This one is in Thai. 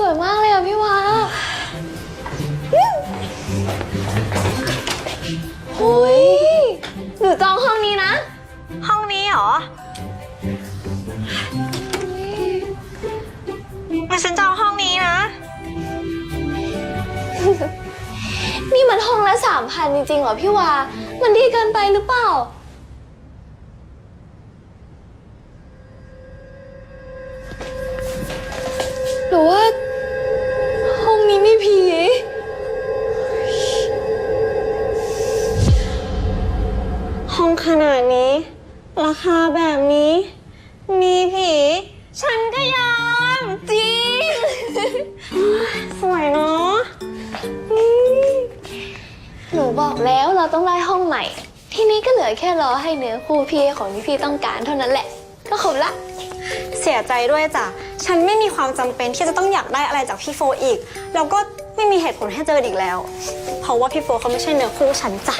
สวยมากเลยอะพี่วาโอ้ยหนูจองห้องนี้นะ ห้องนี้เหรองั้นฉันจองห้องนี้นะ นี่มันห้องละสามพันจริงๆเหรอพี่วา มันดีเกินไปหรือเปล่า หรือว่า ขนาดนี้ ราคาแบบนี้ มีผี ฉันก็ยอม จริง สวยเนาะหนูบอกแล้วเราต้องได้ห้องใหม่ ทีนี้ก็เหลือแค่รอให้เนื้อคู่พี่ของที่พี่ต้องการเท่านั้นแหละ ก็ครบละ เสียใจด้วยจ้ะ ฉันไม่มีความจำเป็นที่จะต้องอยากได้อะไรจากพี่โฟอีก แล้วก็ไม่มีเหตุผลให้เจออีกแล้ว เพราะว่าพี่โฟเขาไม่ใช่เนื้อคู่ฉันจ้ะ